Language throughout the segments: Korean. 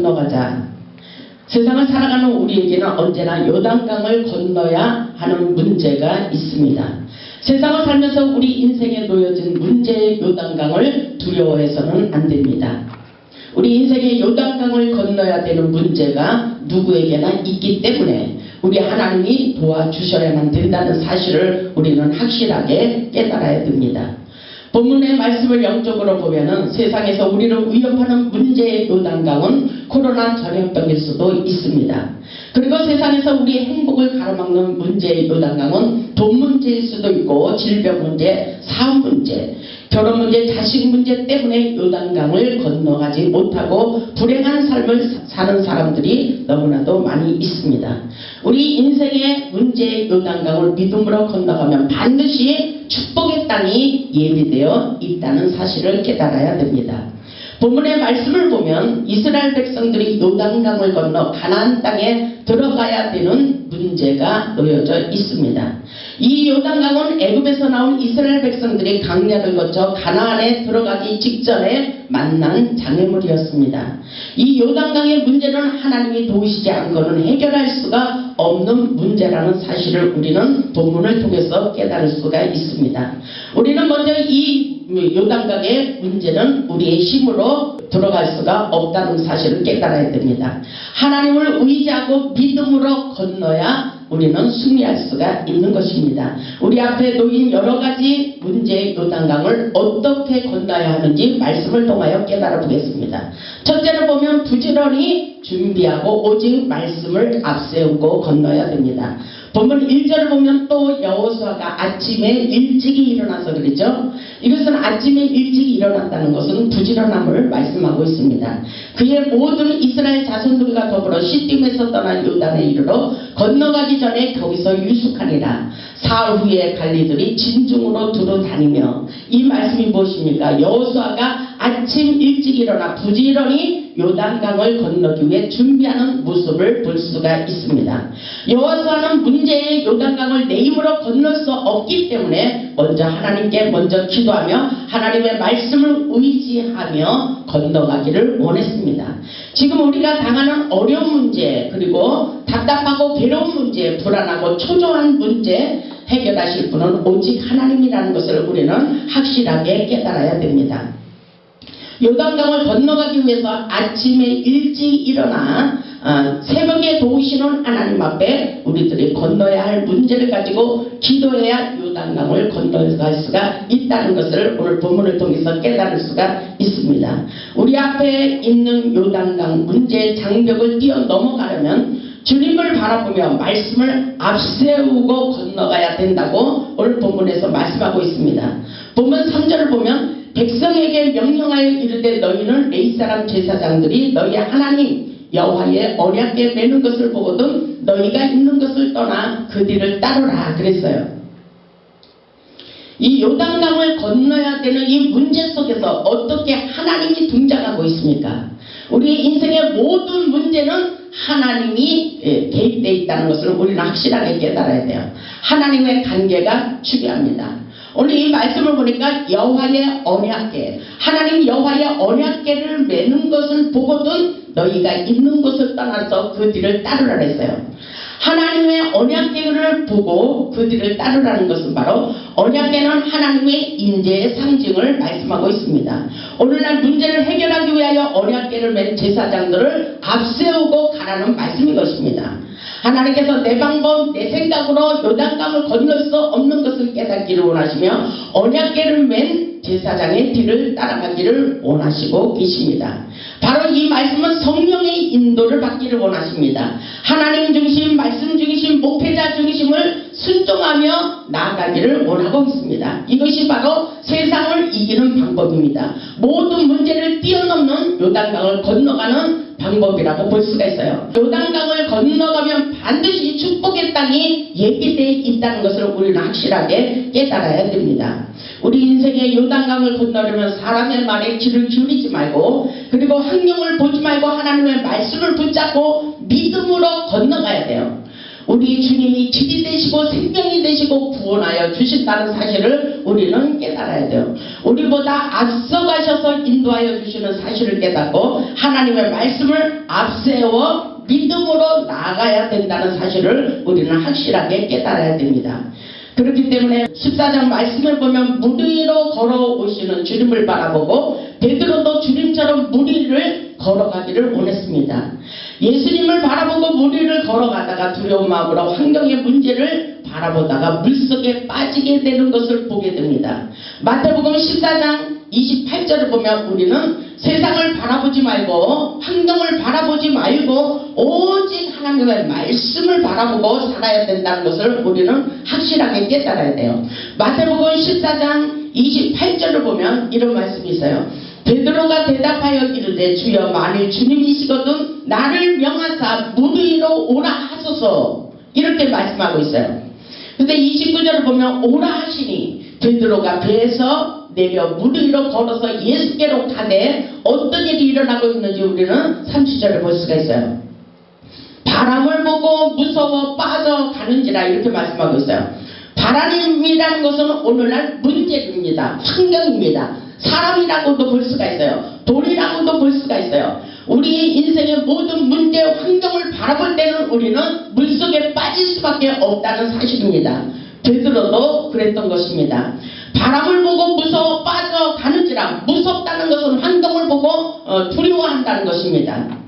건너가자 세상을 살아가는 우리에게는 언제나 요단강을 건너야 하는 문제가 있습니다. 세상을 살면서 우리 인생에 놓여진 문제의 요단강을 두려워해서는 안 됩니다. 우리 인생의 요단강을 건너야 되는 문제가 누구에게나 있기 때문에 우리 하나님이 도와주셔야만 된다는 사실을 우리는 확실하게 깨달아야 됩니다. 본문의 말씀을 영적으로 보면은 세상에서 우리를 위협하는 문제의 요단강은 코로나 전염병일 수도 있습니다. 그리고 세상에서 우리의 행복을 가로막는 문제의 요단강은 돈 문제일 수도 있고 질병 문제, 사업 문제, 결혼 문제, 자식 문제 때문에 요단강을 건너가지 못하고 불행한 삶을 사는 사람들이 너무나도 많이 있습니다. 우리 인생의 문제의 요단강을 믿음으로 건너가면 반드시 축복의 땅이 예비되어 있다는 사실을 깨달아야 됩니다. 본문의 말씀을 보면 이스라엘 백성들이 요단강을 건너 가나안 땅에 들어가야 되는 문제가 놓여져 있습니다. 이 요단강은 애굽에서 나온 이스라엘 백성들이 강야를 거쳐 가나안에 들어가기 직전에 만난 장애물이었습니다. 이 요단강의 문제는 하나님이 도우시지 않고는 해결할 수가 없는 문제라는 사실을 우리는 본문을 통해서 깨달을 수가 있습니다. 우리는 먼저 이 요단강의 문제는 우리의 힘으로 들어갈 수가 없다는 사실을 깨달아야 됩니다. 하나님을 의지하고 믿음으로 건너야 우리는 승리할 수가 있는 것입니다. 우리 앞에 놓인 여러 가지 문제의 요단강을 어떻게 건너야 하는지 말씀을 통하여 깨달아 보겠습니다. 첫째로 보면 부지런히 준비하고 오직 말씀을 앞세우고 건너야 됩니다. 본문 1절을 보면 또 여호수아가 아침에 일찍이 일어나서 그러죠. 이것은 아침에 일찍 일어났다는 것은 부지런함을 말씀하고 있습니다. 그의 모든 이스라엘 자손들과 더불어 시딤에서 떠난 요단에 이르러 건너가기 전에 거기서 유숙하니라. 사흘 후에 갈리들이 진중으로 두루 다니며 이 말씀이 무엇입니까? 여호수아가 아침 일찍 일어나 부지런히 요단강을 건너기 위해 준비하는 모습을 볼 수가 있습니다. 여호수아는 문제의 요단강을 내 힘으로 건널 수 없기 때문에 먼저 하나님께 먼저 기도하며 하나님의 말씀을 의지하며 건너가기를 원했습니다. 지금 우리가 당하는 어려운 문제 그리고 답답하고 괴로운 문제 불안하고 초조한 문제 해결하실 분은 오직 하나님이라는 것을 우리는 확실하게 깨달아야 됩니다. 요단강을 건너가기 위해서 아침에 일찍 일어나 어, 새벽에 도우시는 하나님 앞에 우리들이 건너야 할 문제를 가지고 기도해야 요단강을 건너갈 수가 있다는 것을 오늘 본문을 통해서 깨달을 수가 있습니다. 우리 앞에 있는 요단강 문제의 장벽을 뛰어 넘어가려면 주님을 바라보며 말씀을 앞세우고 건너가야 된다고 오늘 본문에서 말씀하고 있습니다. 본문 3절을 보면 백성에게 명령하여 이르되 너희는 레이 사람 제사장들이 너희 하나님 여호와의 언약궤 매는 것을 보거든 너희가 있는 것을 떠나 그 뒤를 따르라 그랬어요. 이 요단강을 건너야 되는 이 문제 속에서 어떻게 하나님이 등장하고 있습니까? 우리 인생의 모든 문제는 하나님이 예, 개입되어 있다는 것을 우리는 확실하게 깨달아야 돼요. 하나님의 관계가 중요합니다. 오늘 이 말씀을 보니까 여호와의 언약궤 하나님 여호와의 언약궤를 매는 것을 보거든 너희가 있는 곳을 떠나서 그 뒤를 따르라 했어요. 하나님의 언약궤를 보고 그 뒤를 따르라는 것은 바로 언약궤는 하나님의 인재의 상징을 말씀하고 있습니다. 오늘날 문제를 해결하기 위하여 언약궤를 맨 제사장들을 앞세우고 가라는 말씀인 것입니다. 하나님께서 내 방법, 내 생각으로 요단강을 건널 수 없는 것을 깨닫기를 원하시며 언약궤를 맨 제사장의 뒤를 따라가기를 원하시고 계십니다. 바로 이 말씀은 성령의 인도를 받기를 원하십니다. 하나님 중심, 말씀 중심, 목회자 중심을 순종하며 나아가기를 원하고 있습니다. 이것이 바로 세상을 이기는 방법입니다. 모든 문제를 뛰어넘는 요단강을 건너가는 방법이라고 볼 수가 있어요. 요단강을 건너가면 반드시 축복의 땅이 예비되어 있다는 것을 우리는 확실하게 깨달아야 됩니다. 우리 인생의 요단강을 건너려면 사람의 말에 귀를 기울이지 말고 그리고 환경을 보지 말고 하나님의 말씀을 붙잡고 믿음으로 건너가야 돼요. 우리 주님이 길이 되시고 생명이 되시고 구원하여 주신다는 사실을 우리는 깨달아야 돼요. 우리보다 앞서가셔서 인도하여 주시는 사실을 깨닫고 하나님의 말씀을 앞세워 믿음으로 나아가야 된다는 사실을 우리는 확실하게 깨달아야 됩니다. 그렇기 때문에 14장 말씀을 보면 물 위로 걸어오시는 주님을 바라보고 베드로도 주님처럼 물 위를 걸어가기를 원했습니다. 예수님을 바라보고 물 위를 걸어가다가 두려운 마음으로 환경의 문제를 바라보다가 물속에 빠지게 되는 것을 보게 됩니다. 마태복음 14장 28절을 보면 우리는 세상을 바라보지 말고 환경을 바라보지 말고 오직 하나님의 말씀을 바라보고 살아야 된다는 것을 우리는 확실하게 깨달아야 돼요. 마태복음 14장 28절을 보면 이런 말씀이 있어요. 베드로가 대답하여 이르되 주여 만일 주님이시거든 나를 명하사 물 위로 오라 하소서 이렇게 말씀하고 있어요. 근데 29절을 보면 오라 하시니 베드로가 배에서 내려 물 위로 걸어서 예수께로 가되 어떤 일이 일어나고 있는지 우리는 30절을 볼 수가 있어요. 바람을 보고 무서워 빠져가는지라 이렇게 말씀하고 있어요. 바람이라는 것은 오늘날 문제입니다. 환경입니다. 사람이라고도 볼 수가 있어요. 돈이라고도 볼 수가 있어요. 우리 인생의 모든 문제, 환경을 바라볼 때는 우리는 물속에 빠질 수밖에 없다는 사실입니다. 베드로도 그랬던 것입니다. 바람을 보고 무서워 빠져가는지라 무섭다는 것은 환경을 보고 어, 두려워한다는 것입니다.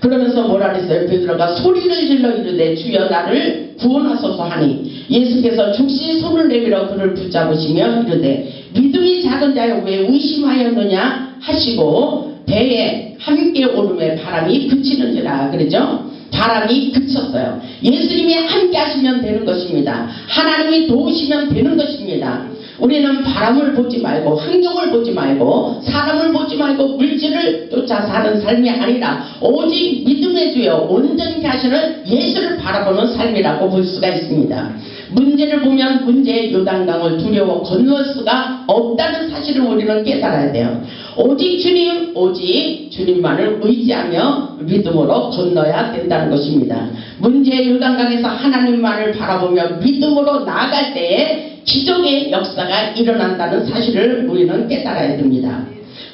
그러면서 뭐라 그랬어요? 베드로가 소리를 질러 이르되 주여 나를 구원하소서 하니 예수께서 즉시 손을 내밀어 그를 붙잡으시며 이르되 믿음이 작은 자여 왜 의심하였느냐 하시고 배에 함께 오름에 바람이 그치는지라 그러죠? 바람이 그쳤어요. 예수님이 함께 하시면 되는 것입니다. 하나님이 도우시면 되는 것입니다. 우리는 바람을 보지 말고 환경을 보지 말고 사람을 보지 말고 물질을 쫓아 사는 삶이 아니라 오직 믿음의 주여 온전히 하시는 예수를 바라보는 삶이라고 볼 수가 있습니다. 문제를 보면 문제의 요단강을 두려워 건널 수가 없다는 사실을 우리는 깨달아야 돼요. 오직 주님, 오직 주님만을 의지하며 믿음으로 건너야 된다는 것입니다. 문제의 요단강에서 하나님만을 바라보며 믿음으로 나아갈 때에 기적의 역사가 일어난다는 사실을 우리는 깨달아야 됩니다.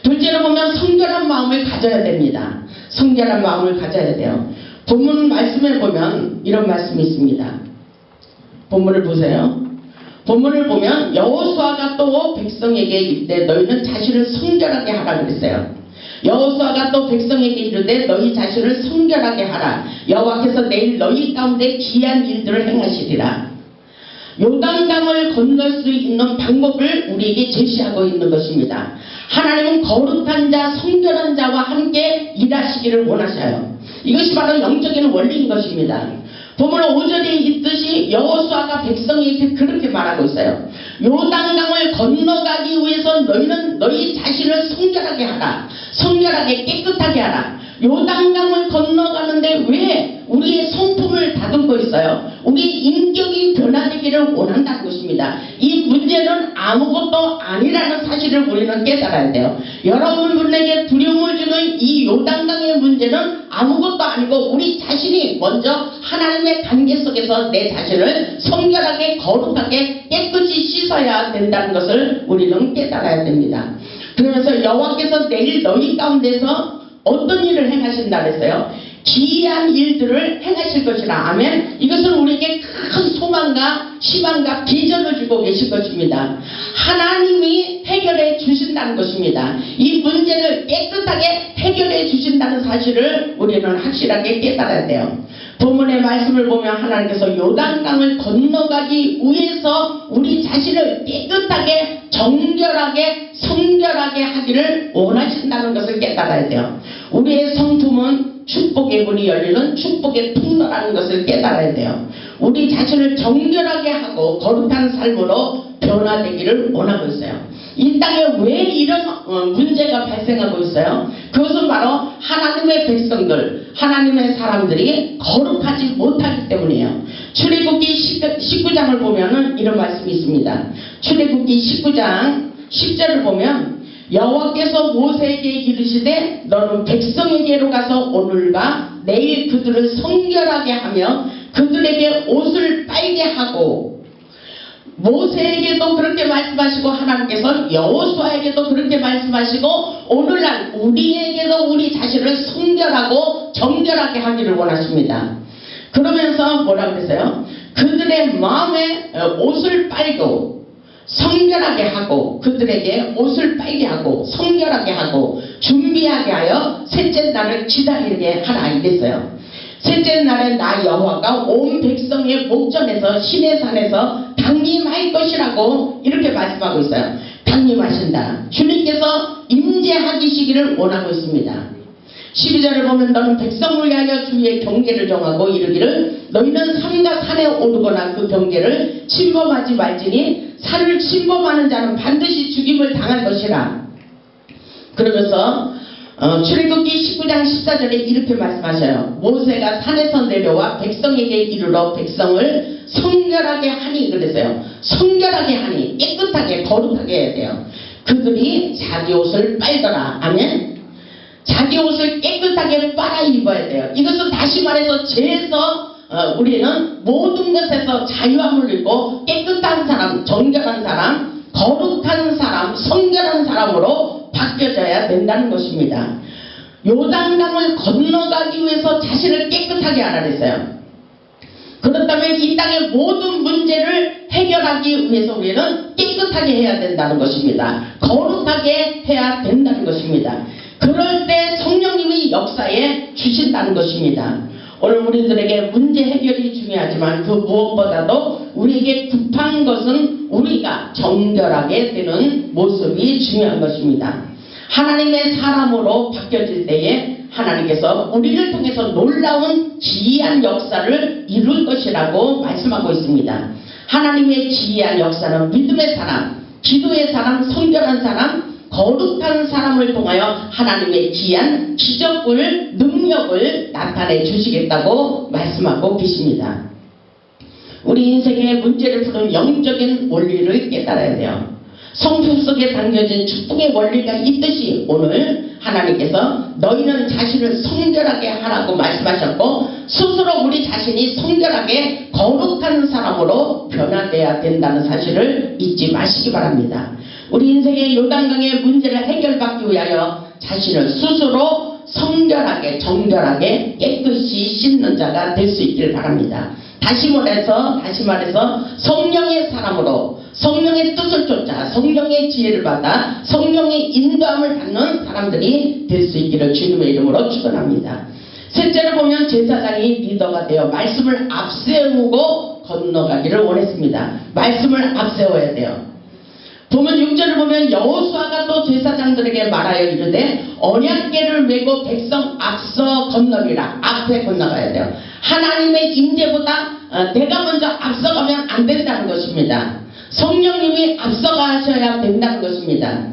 둘째로 보면 성결한 마음을 가져야 됩니다. 성결한 마음을 가져야 돼요. 본문 말씀에 보면 이런 말씀이 있습니다. 본문을 보세요. 본문을 보면 여호수아가 또 백성에게 이르되 너희는 자신을 성결하게 하라 그랬어요. 여호수아가 또 백성에게 이르되 너희 자신을 성결하게 하라. 여호와께서 내일 너희 가운데 기이한 일들을 행하시리라. 요단강을 건널 수 있는 방법을 우리에게 제시하고 있는 것입니다. 하나님은 거룩한 자, 성결한 자와 함께 일하시기를 원하셔요. 이것이 바로 영적인 원리인 것입니다. 보면 5절에 있듯이 여호수아가 백성에게 그렇게 말하고 있어요. 요단강을 건너가기 위해서 너희는 너희 자신을 성결하게 하라. 성결하게 깨끗하게 하라. 요단강을 건너가는데 왜 우리의 성품을 다듬고 있어요? 우리 인격이 변화되기를 원한다는 것입니다. 이 문제는 아무것도 아니라는 사실을 우리는 깨달아야 돼요. 여러분들에게 두려움을 주는 이 요단강의 문제는 아무것도 아니고 우리 자신이 먼저 하나님의 관계 속에서 내 자신을 성결하게 거룩하게 깨끗이 씻어야 된다는 것을 우리는 깨달아야 됩니다. 그러면서 여호와께서 내일 너희 가운데서 어떤 일을 행하신다 그랬어요? 기이한 일들을 행하실 것이라. 아멘. 이것은 우리에게 큰 소 망과 희망과 비전을 주고 계실 것입니다. 하나님이 해결해 주신다는 것입니다. 이 문제를 깨끗하게 해결해 주신다는 사실을 우리는 확실하게 깨달아야 돼요. 본문의 말씀을 보면 하나님께서 요단강을 건너가기 위해서 우리 자신을 깨끗하게 정결하게 성결하게 하기를 원하신다는 것을 깨달아야 돼요. 우리의 성품은 축복의 문이 열리는 축복의 통로라는 것을 깨달아야 돼요. 우리 자신을 정결하게 하고 거룩한 삶으로 변화되기를 원하고 있어요. 이 땅에 왜 이런 어, 문제가 발생하고 있어요? 그것은 바로 하나님의 백성들, 하나님의 사람들이 거룩하지 못하기 때문이에요. 출애굽기 19장을 보면 은 이런 말씀이 있습니다. 출애굽기 19장 10절을 보면 여호와께서 모세에게 이르시되 너는 백성에게로 가서 오늘과 내일 그들을 성결하게 하며 그들에게 옷을 빨게 하고 모세에게도 그렇게 말씀하시고 하나님께서 여호수아에게도 그렇게 말씀하시고 오늘날 우리에게도 우리 자신을 성결하고 정결하게 하기를 원하십니다. 그러면서 뭐라 그랬어요? 그들의 마음에 어, 옷을 빨고 성결하게 하고 그들에게 옷을 빨게 하고 성결하게 하고 준비하게 하여 셋째 날을 기다리게 하라 이랬어요. 셋째 날에 나 여호와가 온 백성의 목전에서 신의 산에서 당림할 것이라고 이렇게 말씀하고 있어요. 당림하신다. 주님께서 임재하시기를 원하고 있습니다. 12절을 보면 너는 백성을 위하여 주의 경계를 정하고 이르기를 너희는 산과 산에 오르거나 그 경계를 침범하지 말지니 산을 침범하는 자는 반드시 죽임을 당할 것이라. 그러면서 어, 출애굽기 19장 14절에 이렇게 말씀하셔요. 모세가 산에서 내려와 백성에게 이르러 백성을 성결하게 하니 그랬어요. 성결하게 하니 깨끗하게 거룩하게 해야 돼요. 그들이 자기 옷을 빨더라. 아멘. 자기 옷을 깨끗하게 빨아 입어야 돼요. 이것은 다시 말해서 죄에서 어, 우리는 모든 것에서 자유함을 입고 깨끗한 사람, 정결한 사람, 거룩한 사람, 성결한 사람으로 바뀌어져야 된다는 것입니다. 요단강을 건너가기 위해서 자신을 깨끗하게 그랬어요. 그렇다면 이 땅의 모든 문제를 해결하기 위해서 우리는 깨끗하게 해야 된다는 것입니다. 거룩하게 해야 된다는 것입니다. 그럴 때 성령님이 역사에 주신다는 것입니다. 오늘 우리들에게 문제 해결이 중요하지만 그 무엇보다도 우리에게 급한 것은 우리가 정결하게 되는 모습이 중요한 것입니다. 하나님의 사람으로 바뀌어질 때에 하나님께서 우리를 통해서 놀라운 기이한 역사를 이룰 것이라고 말씀하고 있습니다. 하나님의 기이한 역사는 믿음의 사람, 기도의 사람, 성결한 사람, 거룩한 사람을 통하여 하나님의 기이한 기적을, 능력을 나타내 주시겠다고 말씀하고 계십니다. 우리 인생의 문제를 푸는 영적인 원리를 깨달아야 돼요. 성품 속에 담겨진 축복의 원리가 있듯이 오늘 하나님께서 너희는 자신을 성결하게 하라고 말씀하셨고 스스로 우리 자신이 성결하게 거룩한 사람으로 변화돼야 된다는 사실을 잊지 마시기 바랍니다. 우리 인생의 요단강의 문제를 해결받기 위하여 자신을 스스로 성결하게 정결하게 깨끗이 씻는 자가 될 수 있기를 바랍니다. 다시 말해서 다시 말해서 성령의 사람으로 성령의 뜻을 쫓아 성령의 지혜를 받아 성령의 인도함을 받는 사람들이 될 수 있기를 주님의 이름으로 축원합니다. 셋째로 보면 제사장이 리더가 되어 말씀을 앞세우고 건너가기를 원했습니다. 말씀을 앞세워야 돼요. 보면 6절을 보면 여호수아가 또 제사장들에게 말하여 이르되 언약궤를 메고 백성 앞서 건너리라 앞에 건너가야 돼요. 하나님의 임재보다 어, 내가 먼저 앞서가면 안 된다는 것입니다. 성령님이 앞서가셔야 된다는 것입니다.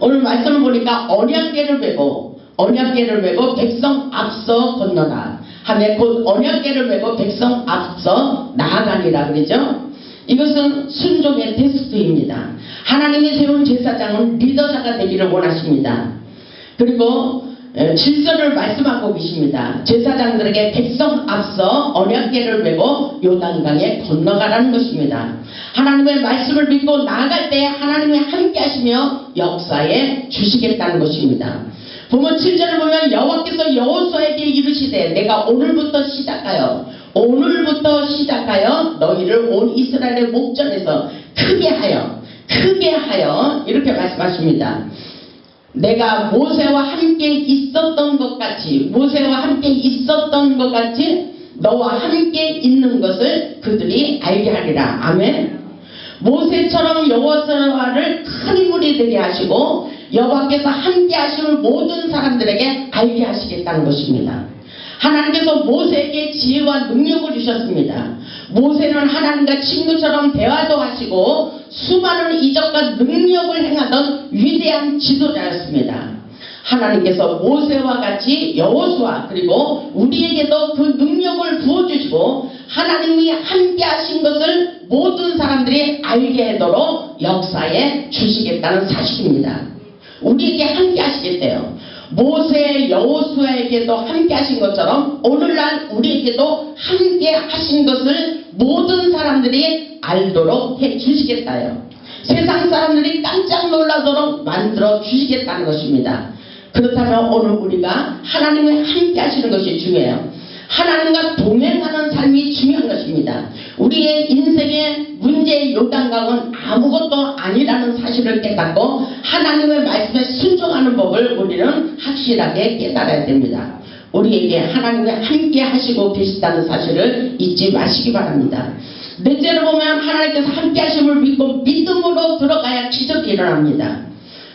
오늘 말씀을 보니까 언약궤를 메고 언약궤를 메고 백성 앞서 건너라 하며 곧 언약궤를 메고 백성 앞서 나아가니라 그러죠. 이것은 순종의 테스트입니다. 하나님이 세운 제사장은 리더자가 되기를 원하십니다. 그리고 에, 질서를 말씀하고 계십니다. 제사장들에게 백성 앞서 언약궤를 메고 요단강에 건너가라는 것입니다. 하나님의 말씀을 믿고 나아갈 때 하나님이 함께 하시며 역사에 주시겠다는 것입니다. 보면 7절을 보면 여호와께서 여호수아에게 이르시되 내가 오늘부터 시작하여 오늘부터 시작하여 너희를 온 이스라엘의 목전에서 크게 하여 크게 하여 이렇게 말씀하십니다. 내가 모세와 함께 있었던 것 같이 모세와 함께 있었던 것 같이 너와 함께 있는 것을 그들이 알게 하리라. 아멘. 모세처럼 여호와를 큰 되게 하시고 여호와께서 함께 하심을 모든 사람들에게 알게 하시겠다는 것입니다. 하나님께서 모세에게 지혜와 능력을 주셨습니다. 모세는 하나님과 친구처럼 대화도 하시고 수많은 이적과 능력을 행하던 위대한 지도자였습니다. 하나님께서 모세와 같이 여호수아 그리고 우리에게도 그 능력을 부어주시고 하나님이 함께 하신 것을 모든 사람들이 알게 하도록 역사에 주시겠다는 사실입니다. 우리에게 함께 하시겠대요. 모세 여호수아에게도 함께 하신 것처럼 오늘날 우리에게도 함께 하신 것을 모든 사람들이 알도록 해 주시겠다요. 세상 사람들이 깜짝 놀라도록 만들어 주시겠다는 것입니다. 그렇다면 오늘 우리가 하나님과 함께 하시는 것이 중요해요. 하나님과 동행하는 삶이 중요한 것입니다. 우리의 인생의 문제의 요단강은 아무것도 아니라는 사실을 깨닫고 하나님의 말씀에 순종하는 법을 우리는 확실하게 깨달아야 됩니다. 우리에게 하나님과 함께 하시고 계시다는 사실을 잊지 마시기 바랍니다. 넷째로 보면 하나님께서 함께 하심을 믿고 믿음으로 들어가야 기적이 일어납니다.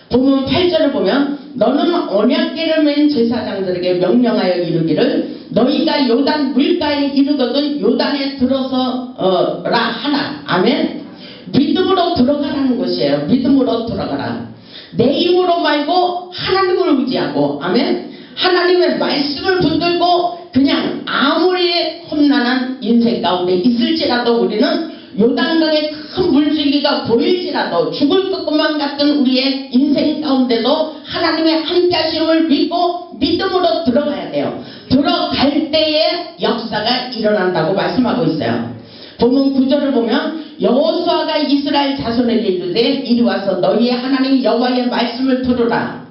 보면 8절을 보면 너는 언약궤를 맨 제사장들에게 명령하여 이르기를 너희가 요단 물가에 이르거든 요단에 들어서 어, 라 하나. 아멘. 믿음으로 들어가라는 것이에요. 믿음으로 들어가라. 내 힘으로 말고 하나님을 의지하고 아멘. 하나님의 말씀을 붙들고 그냥 아무리 험난한 인생 가운데 있을지라도 우리는 요단강의 큰 물줄기가 보일지라도 죽을 것만 같은 우리의 인생 가운데도 하나님의 함께 하심을 믿고 믿음으로 들어가야 돼요. 들어갈 때에 역사가 일어난다고 말씀하고 있어요. 본문 구절을 보면 여호수아가 이스라엘 자손에게 이르되 이리 와서 너희의 하나님 여호와의 말씀을 들으라.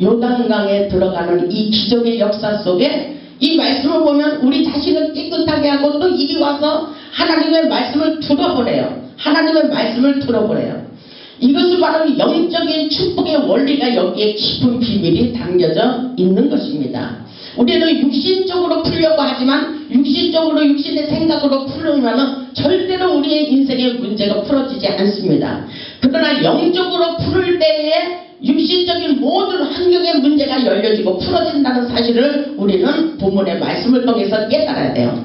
요단강에 들어가는 이 기적의 역사 속에 이 말씀을 보면 우리 자신을 깨끗하게 하고 또 이리 와서 하나님의 말씀을 들어보래요. 하나님의 말씀을 들어보래요. 이것은 바로 영적인 축복의 원리가 여기에 깊은 비밀이 담겨져 있는 것입니다. 우리는 육신적으로 풀려고 하지만 육신적으로 육신의 생각으로 풀으면 절대로 우리의 인생의 문제가 풀어지지 않습니다. 그러나 영적으로 풀을 때에 육신적인 모든 환경의 문제가 열려지고 풀어진다는 사실을 우리는 본문의 말씀을 통해서 깨달아야 돼요.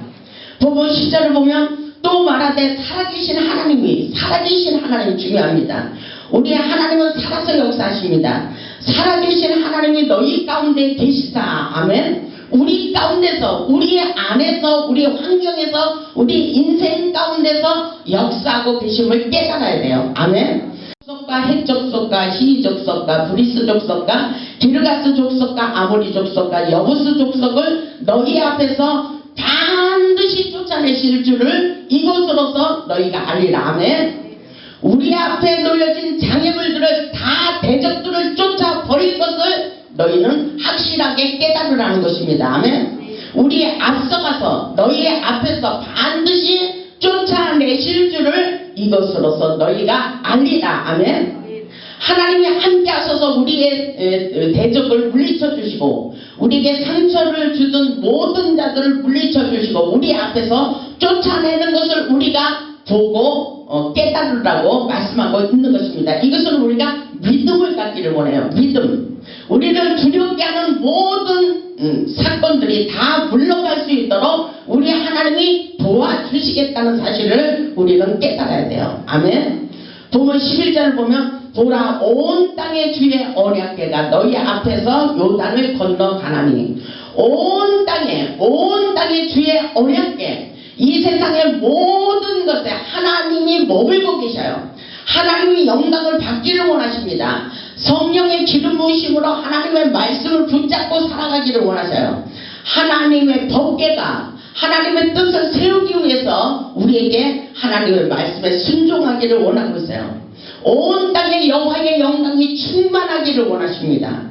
본문 시절을 보면 또 말하되 살아계신 하나님이 살아계신 하나님 중요합니다. 우리 하나님은 살아서 역사하십니다. 살아계신 하나님이 너희 가운데 계시다. 아멘. 우리 가운데서 우리 안에서 우리 환경에서 우리 인생 가운데서 역사하고 계심을 깨달아야 돼요. 아멘. 족속과 헷 족속과 히 족속과 브리스 족속과 기르가스 족속과 아모리 족속과 여부스 족속을 너희 앞에서 반드시 쫓아내실 줄을 이것으로서 너희가 알리라 아멘 우리 앞에 놓여진 장애물들을 다 대적들을 쫓아 버릴 것을 너희는 확실하게 깨달으라는 것입니다 아멘 우리의 앞서가서 너희의 앞에서 반드시 쫓아내실 줄을 이것으로서 너희가 알리라. 아멘. 하나님이 함께 하셔서 우리의 에, 대적을 물리쳐 주시고 우리에게 상처를 주던 모든 자들을 물리쳐 주시고 우리 앞에서 쫓아내는 것을 우리가 보고 어, 깨달으라고 말씀하고 있는 것입니다. 이것은 우리가 믿음을 갖기를 원해요. 믿음. 우리를 두렵게 하는 모든 음, 사건들이 다 물러갈 수 있도록 우리 하나님이 도와주시겠다는 사실을 우리는 깨달아야 돼요. 아멘. 보면 11절을 보면 보라 온 땅의 주의 언약궤가 너희 앞에서 요단을 건너가나니 온 땅에 온 땅의 주의 언약궤 이 세상의 모든 것에 하나님이 머물고 계셔요. 하나님이 영광을 받기를 원하십니다. 성령의 기름 부으심으로 하나님의 말씀을 붙잡고 살아가기를 원하셔요. 하나님의 법계가 하나님의 뜻을 세우기 위해서 우리에게 하나님의 말씀에 순종하기를 원하고 있어요. 온 땅에 여호와의 영광이 충만하기를 원하십니다.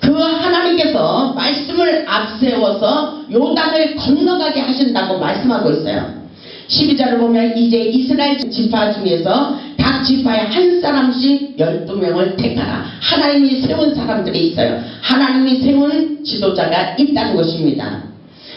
그 하나님께서 말씀을 앞세워서 요단을 건너가게 하신다고 말씀하고 있어요. 12절을 보면 이제 이스라엘 지파 중에서 각 지파에 한 사람씩 12명을 택하라. 하나님이 세운 사람들이 있어요. 하나님이 세운 지도자가 있다는 것입니다.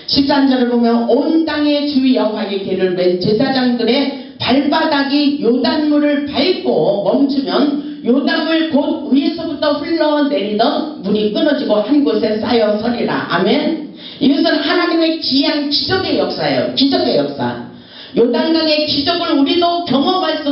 13절을 보면 온 땅의 주 여호와의 길을 맨 제사장들의 발바닥이 요단물을 밟고 멈추면 요단물 곧 위에서부터 흘러내리던 물이 끊어지고 한 곳에 쌓여 서리라. 아멘. 이것은 하나님의 기한 기적의 역사예요. 기적의 역사. 요단강의 기적을 우리도 경험할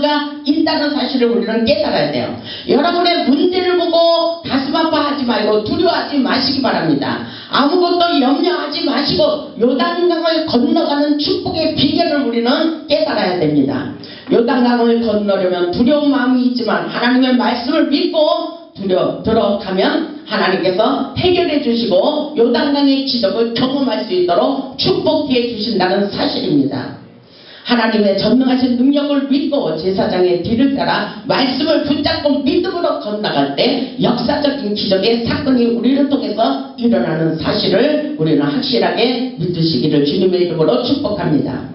있다는 사실을 우리는 깨달아야 돼요. 여러분의 문제를 보고 가슴 아파하지 말고 두려워하지 마시기 바랍니다. 아무것도 염려하지 마시고 요단강을 건너가는 축복의 비결을 우리는 깨달아야 됩니다. 요단강을 건너려면 두려운 마음이 있지만 하나님의 말씀을 믿고 두려 들어가면 하나님께서 해결해 주시고 요단강의 기적을 경험할 수 있도록 축복해 주신다는 사실입니다. 하나님의 전능하신 능력을 믿고 제사장의 뒤를 따라 말씀을 붙잡고 믿음으로 건너갈 때 역사적인 기적의 사건이 우리를 통해서 일어나는 사실을 우리는 확실하게 믿으시기를 주님의 이름으로 축복합니다.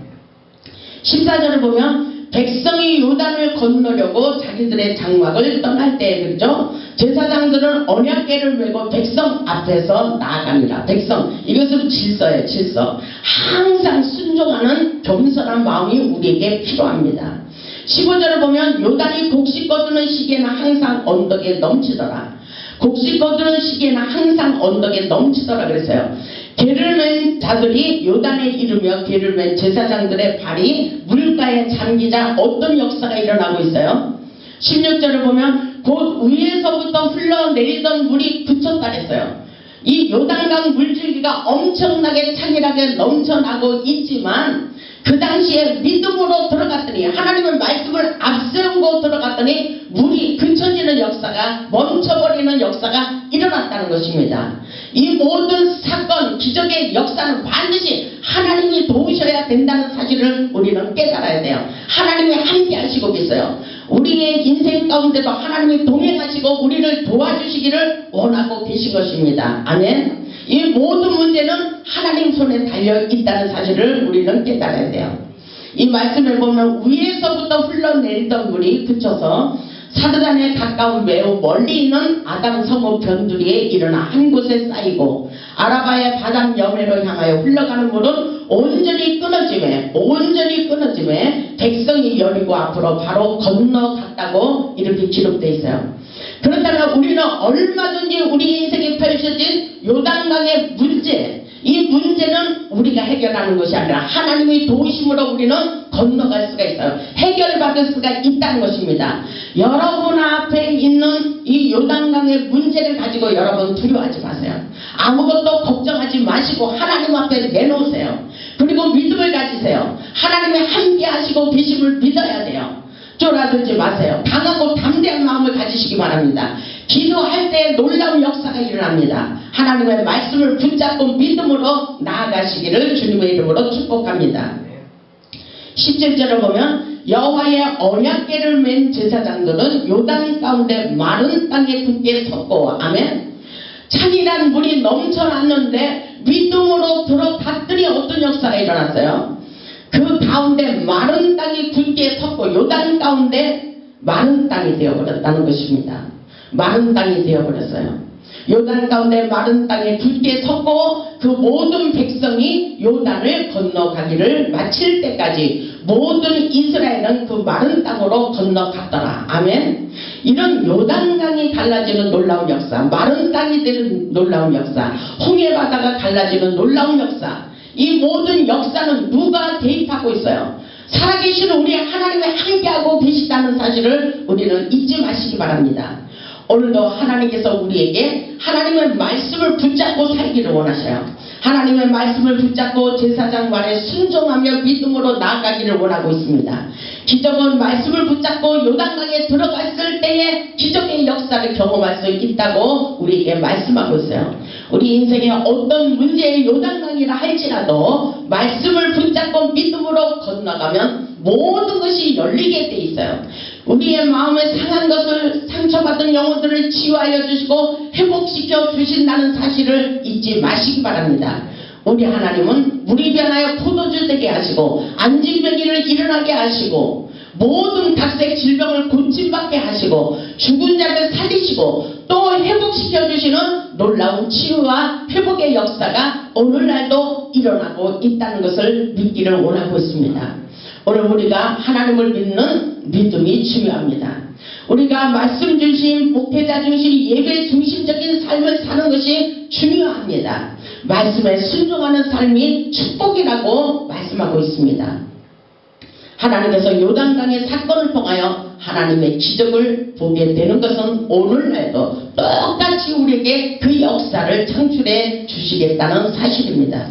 14절을 보면 백성이 요단을 건너려고 자기들의 장막을 떠날 때 그렇죠? 제사장들은 언약궤를 메고 백성 앞에서 나아갑니다. 백성 이것은 질서예요. 질서. 항상 순종하는 겸손한 마음이 우리에게 필요합니다. 15절을 보면 요단이 곡식 거두는 시기에는 항상 언덕에 넘치더라. 곡식 거두는 시기에는 항상 언덕에 넘치더라 그랬어요. 개를 맨 자들이 요단에 이르며 개를 맨 제사장들의 발이 물가에 잠기자 어떤 역사가 일어나고 있어요? 16절을 보면 곧 위에서부터 흘러내리던 물이 그쳤다 그랬어요. 이 요단강 물줄기가 엄청나게 창일하게 넘쳐나고 있지만 그 당시에 믿음으로 들어갔더니 하나님의 말씀을 앞세우고 들어갔더니 물이 그쳐지는 역사가 멈춰버리는 역사가 일어났다는 것입니다. 이 모든 사건, 기적의 역사는 반드시 하나님이 도우셔야 된다는 사실을 우리는 깨달아야 돼요. 하나님이 함께 하시고 계세요. 우리의 인생 가운데도 하나님이 동행하시고 우리를 도와주시기를 원하고 계신 것입니다. 아멘. 이 모든 문제는 하나님 손에 달려 있다는 사실을 우리는 깨달아야 돼요. 이 말씀을 보면 위에서부터 흘러내리던 물이 그쳐서 사드단에 가까운 매우 멀리 있는 아담 성읍 변두리에 일어나 한 곳에 쌓이고 아라바의 바닥 여매로 향하여 흘러가는 물은 온전히 끊어짐에 온전히 끊어짐에 백성이 여리고 앞으로 바로 건너갔다고 이렇게 기록되어 있어요. 그렇다면 우리는 얼마든지 우리 인생에 펼쳐진 요단강의 문제 이 문제는 우리가 해결하는 것이 아니라 하나님의 도우심으로 우리는 건너갈 수가 있어요. 해결받을 수가 있다는 것입니다. 여러분 앞에 있는 이 요단강의 문제를 가지고 여러분 두려워하지 마세요. 아무것도 걱정하지 마시고 하나님 앞에 내놓으세요. 그리고 믿음을 가지세요. 하나님이 함께 하시고 계심을 믿어야 돼요. 쫄아들지 마세요. 강하고 담대한 마음을 가지시기 바랍니다. 기도할 때 놀라운 역사가 일어납니다. 하나님의 말씀을 붙잡고 믿음으로 나아가시기를 주님의 이름으로 축복합니다. 17절을 보면 여호와의 언약궤를 맨 제사장들은 요단 가운데 마른 땅에 굳게 섰고 아멘 찬이란 물이 넘쳐났는데 믿음으로 들어갔더니 어떤 역사가 일어났어요? 그 가운데 마른 땅이 굳게 섰고 요단 가운데 마른 땅이 되어버렸다는 것입니다. 마른 땅이 되어버렸어요. 요단 가운데 마른 땅에 굳게 섰고 그 모든 백성이 요단을 건너가기를 마칠 때까지 모든 이스라엘은 그 마른 땅으로 건너갔더라. 아멘. 이런 요단강이 갈라지는 놀라운 역사, 마른 땅이 되는 놀라운 역사, 홍해 바다가 갈라지는 놀라운 역사. 이 모든 역사는 누가 대입하고 있어요? 살아계시는 우리 하나님의 함께하고 계시다는 사실을 우리는 잊지 마시기 바랍니다. 오늘도 하나님께서 우리에게 하나님의 말씀을 붙잡고 살기를 원하셔요. 하나님의 말씀을 붙잡고 제사장 말에 순종하며 믿음으로 나아가기를 원하고 있습니다. 기적은 말씀을 붙잡고 요단강에 들어갔을 때에 기적의 역사를 경험할 수 있다고 우리에게 말씀하고 있어요. 우리 인생에 어떤 문제의 요단강이라 할지라도 말씀을 붙잡고 믿음으로 건너가면 모든 것이 열리게 돼 있어요. 우리의 마음에 상한 것을 상처받은 영혼들을 치유하여 주시고 회복시켜 주신다는 사실을 잊지 마시기 바랍니다. 우리 하나님은 물이 변하여 포도주 되게 하시고 안진병이를 일어나게 하시고 모든 각색 질병을 고침받게 하시고 죽은 자를 살리시고 또 회복시켜 주시는 놀라운 치유와 회복의 역사가 오늘날도 일어나고 있다는 것을 믿기를 원하고 있습니다. 오늘 우리가 하나님을 믿는 믿음이 중요합니다. 우리가 말씀 중심, 목회자 중심, 예배 중심적인 삶을 사는 것이 중요합니다. 말씀에 순종하는 삶이 축복이라고 말씀하고 있습니다. 하나님께서 요단강의 사건을 통하여 하나님의 기적을 보게 되는 것은 오늘날도 똑같이 우리에게 그 역사를 창출해 주시겠다는 사실입니다.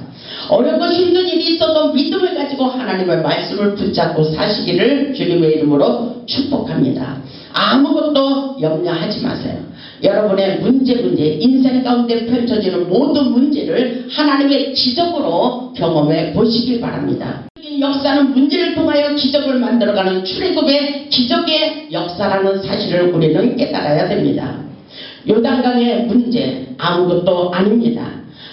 어렵고 힘든 일이 있어도 믿음을 가지고 하나님의 말씀을 붙잡고 사시기를 주님의 이름으로 축복합니다. 아무것도 염려하지 마세요. 여러분의 문제 문제 인생 가운데 펼쳐지는 모든 문제를 하나님의 기적으로 경험해 보시길 바랍니다. 역사는 문제를 통하여 기적을 만들어가는 출애굽의 기적의 역사라는 사실을 우리는 깨달아야 됩니다. 요단강의 문제 아무것도 아닙니다.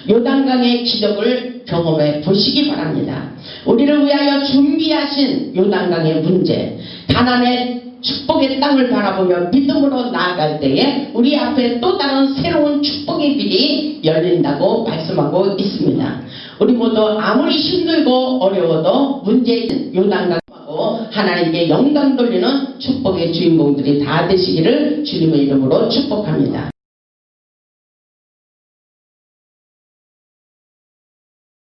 요단강의 기적을 경험해 보시기 바랍니다. 우리를 위하여 준비하신 요단강의 문제, 가난의 축복의 땅을 바라보며 믿음으로 나아갈 때에 우리 앞에 또 다른 새로운 축복의 길이 열린다고 말씀하고 있습니다. 우리 모두 아무리 힘들고 어려워도 문제인 요단강하고 하나님께 영광 돌리는 축복의 주인공들이 다 되시기를 주님의 이름으로 축복합니다.